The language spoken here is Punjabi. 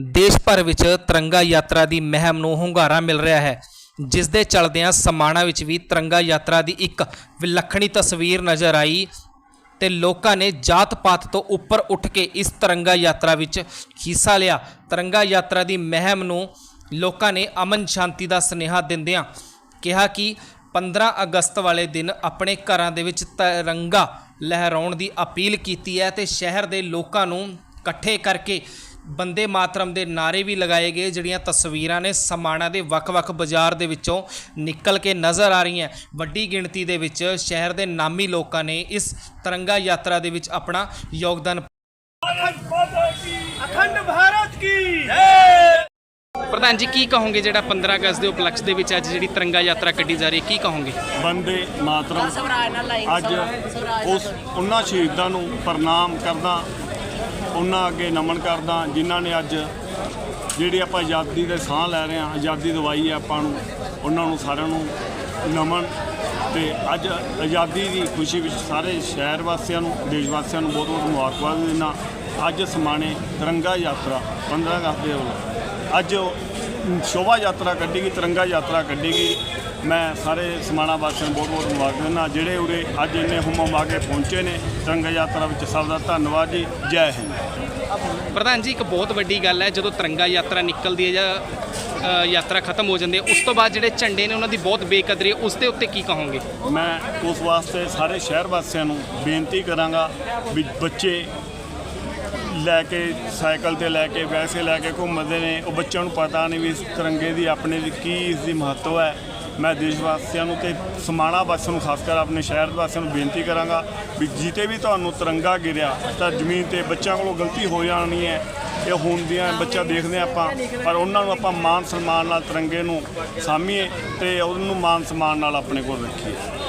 ਦੇਸ਼ ਭਰ ਵਿੱਚ ਤਿਰੰਗਾ ਯਾਤਰਾ ਦੀ ਮਹਿਮ ਨੂੰ ਹੁੰਗਾਰਾ ਮਿਲ ਰਿਹਾ ਹੈ ਜਿਸ ਦੇ ਚਲਦਿਆਂ ਸਮਾਣਾ ਵਿੱਚ ਵੀ ਤਿਰੰਗਾ ਯਾਤਰਾ ਦੀ ਇੱਕ ਵਿਲੱਖਣੀ ਤਸਵੀਰ ਨਜ਼ਰ ਆਈ ਤੇ ਲੋਕਾਂ ਨੇ ਜਾਤ ਪਾਤ ਤੋਂ ਉੱਪਰ ਉੱਠ ਕੇ ਇਸ ਤਿਰੰਗਾ ਯਾਤਰਾ ਵਿੱਚ ਹਿੱਸਾ ਲਿਆ। ਤਿਰੰਗਾ ਯਾਤਰਾ ਦੀ ਮਹਿਮ ਨੂੰ ਲੋਕਾਂ ਨੇ ਅਮਨ ਸ਼ਾਂਤੀ ਦਾ ਸੁਨੇਹਾ ਦਿੰਦਿਆਂ ਕਿਹਾ ਕਿ 15 ਅਗਸਤ ਵਾਲੇ ਦਿਨ ਆਪਣੇ ਘਰਾਂ ਦੇ ਵਿੱਚ ਤਿਰੰਗਾ ਲਹਿਰਾਉਣ ਦੀ ਅਪੀਲ ਕੀਤੀ ਹੈ ਤੇ ਸ਼ਹਿਰ ਦੇ ਲੋਕਾਂ ਨੂੰ ਇਕੱਠੇ ਕਰਕੇ ਬੰਦੇ ਮਾਤਰਮ ਦੇ ਨਾਰੇ ਵੀ ਲਗਾਏ ਗਏ ਜਿਹੜੀਆਂ ਤਸਵੀਰਾਂ ਨੇ ਸਮਾਣਾ ਦੇ ਵੱਖ-ਵੱਖ ਬਾਜ਼ਾਰ ਦੇ ਵਿੱਚੋਂ ਨਿਕਲ ਕੇ ਨਜ਼ਰ ਆ ਰਹੀਆਂ। ਵੱਡੀ ਗਿਣਤੀ ਦੇ ਵਿੱਚ ਸ਼ਹਿਰ ਦੇ ਨਾਮੀ ਲੋਕਾਂ ਨੇ ਇਸ ਤਿਰੰਗਾ ਯਾਤਰਾ ਦੇ ਵਿੱਚ ਆਪਣਾ ਯੋਗਦਾਨ ਅਖੰਡ ਭਾਰਤ ਕੀ? ਪ੍ਰਧਾਨ ਜੀ ਕੀ ਕਹੋਗੇ ਜਿਹੜਾ 15 ਅਗਸਤ ਦੇ ਉਪਲਕਸ਼ ਦੇ ਵਿੱਚ ਅੱਜ ਜਿਹੜੀ ਤਿਰੰਗਾ ਯਾਤਰਾ ਕੱਢੀ ਜਾ ਰਹੀ ਹੈ ਕੀ ਕਹੋਗੇ? ਬੰਦੇ ਮਾਤਰਮ ਅੱਜ ਉਸ ਉਹਨਾਂ ਸ਼ਹੀਦਾਂ ਨੂੰ ਪ੍ਰਣਾਮ ਕਰਦਾ ਉਹਨਾਂ ਅੱਗੇ ਨਮਨ ਕਰਦਾ, ਜਿਨ੍ਹਾਂ ਨੇ ਅੱਜ ਜਿਹੜੀ ਆਪਾਂ ਆਜ਼ਾਦੀ ਦੇ ਸਾਹ ਲੈ ਰਹੇ ਹਾਂ, ਆਜ਼ਾਦੀ ਦਵਾਈ ਹੈ ਆਪਾਂ ਨੂੰ, ਉਹਨਾਂ ਨੂੰ ਸਾਰਿਆਂ ਨੂੰ ਨਮਨ ਤੇ ਅੱਜ ਆਜ਼ਾਦੀ ਦੀ ਖੁਸ਼ੀ ਵਿੱਚ ਸਾਰੇ ਸ਼ਹਿਰ ਵਾਸੀਆਂ ਨੂੰ, ਦੇਸ਼ ਵਾਸੀਆਂ ਨੂੰ ਬਹੁਤ ਬਹੁਤ ਮੁਬਾਰਕਬਾਦ ਦਿੰਦਾ। ਅੱਜ ਸਮਾਣੇ ਤਿਰੰਗਾ ਯਾਤਰਾ 15 ਅਗਸਤ ਦੇ ਵੱਲੋਂ। ਅੱਜ ਸ਼ੋਭਾ ਯਾਤਰਾ ਕੱਢੀ ਗਈ ਤਿਰੰਗਾ ਯਾਤਰਾ ਕੱਢੀ ਗਈ। ਮੈਂ ਸਾਰੇ ਸਮਾਣਾ ਵਾਸੀਆਂ ਨੂੰ ਬਹੁਤ ਬਹੁਤ ਮੁਬਾਰਕ ਦਿੰਦਾ। ਜਿਹੜੇ ਉਰੇ ਅੱਜ ਇੰਨੇ ਹੁਮ ਹੁਮਾ ਕੇ ਪਹੁੰਚੇ ਨੇ ਤਿਰੰਗਾ ਯਾਤਰਾ ਵਿੱਚ ਸਭ ਦਾ ਧੰਨਵਾਦ ਜੀ। ਜੈ ਹਿੰਦ। ਪ੍ਰਧਾਨ ਜੀ ਇੱਕ ਬਹੁਤ ਵੱਡੀ ਗੱਲ ਹੈ ਜਦੋਂ ਤਿਰੰਗਾ ਯਾਤਰਾ ਨਿਕਲਦੀ ਹੈ ਜਾਂ ਯਾਤਰਾ ਖਤਮ ਹੋ ਜਾਂਦੀ ਹੈ ਉਸ ਤੋਂ ਬਾਅਦ ਜਿਹੜੇ ਝੰਡੇ ਨੇ ਉਹਨਾਂ ਦੀ ਬਹੁਤ ਬੇਕਦਰੀ ਹੈ ਉਸ ਦੇ ਉੱਤੇ ਕੀ ਕਹੋਗੇ? ਮੈਂ ਉਸ ਵਾਸਤੇ ਸਾਰੇ ਸ਼ਹਿਰ ਵਾਸੀਆਂ ਨੂੰ ਬੇਨਤੀ ਕਰਾਂਗਾ ਵੀ ਬੱਚੇ ਲੈ ਕੇ, ਸਾਈਕਲ ਤੇ ਲੈ ਕੇ, ਵੈਸੇ ਲੈ ਕੇ ਘੁੰਮਦੇ ਨੇ। ਉਹ ਬੱਚਿਆਂ ਨੂੰ ਪਤਾ ਨਹੀਂ ਵੀ ਇਸ ਤਿਰੰਗੇ ਦੀ ਆਪਣੇ ਦੀ ਕੀ ਇਸ ਦੀ ਮਹੱਤਵ ਹੈ। ਮੈਂ ਦੇਸ਼ ਵਾਸੀਆਂ ਨੂੰ ਤੇ ਸਮਾਣਾ ਵਾਸੀਆਂ ਨੂੰ ਖਾਸ ਕਰ ਆਪਣੇ ਸ਼ਹਿਰ ਵਾਸੀਆਂ ਨੂੰ ਬੇਨਤੀ ਕਰਾਂਗਾ ਵੀ ਜਿੱਤੇ ਵੀ ਤੁਹਾਨੂੰ ਤਿਰੰਗਾ ਗਿਰਿਆ, ਤਾਂ ਜ਼ਮੀਨ ਤੇ ਬੱਚਿਆਂ ਕੋਲੋਂ ਗਲਤੀ ਹੋ ਜਾਣੀ ਹੈ। ਇਹ ਹੁੰਦੀਆਂ ਬੱਚਾ ਦੇਖਦੇ ਹਾਂ ਆਪਾਂ, ਪਰ ਉਹਨਾਂ ਨੂੰ ਆਪਾਂ ਮਾਨ ਸਨਮਾਨ ਨਾਲ ਤਿਰੰਗੇ ਨੂੰ ਸਾਮੀਏ ਤੇ ਉਹਨੂੰ ਮਾਨ ਸਨਮਾਨ ਨਾਲ ਆਪਣੇ ਕੋਲ ਰੱਖੀਏ।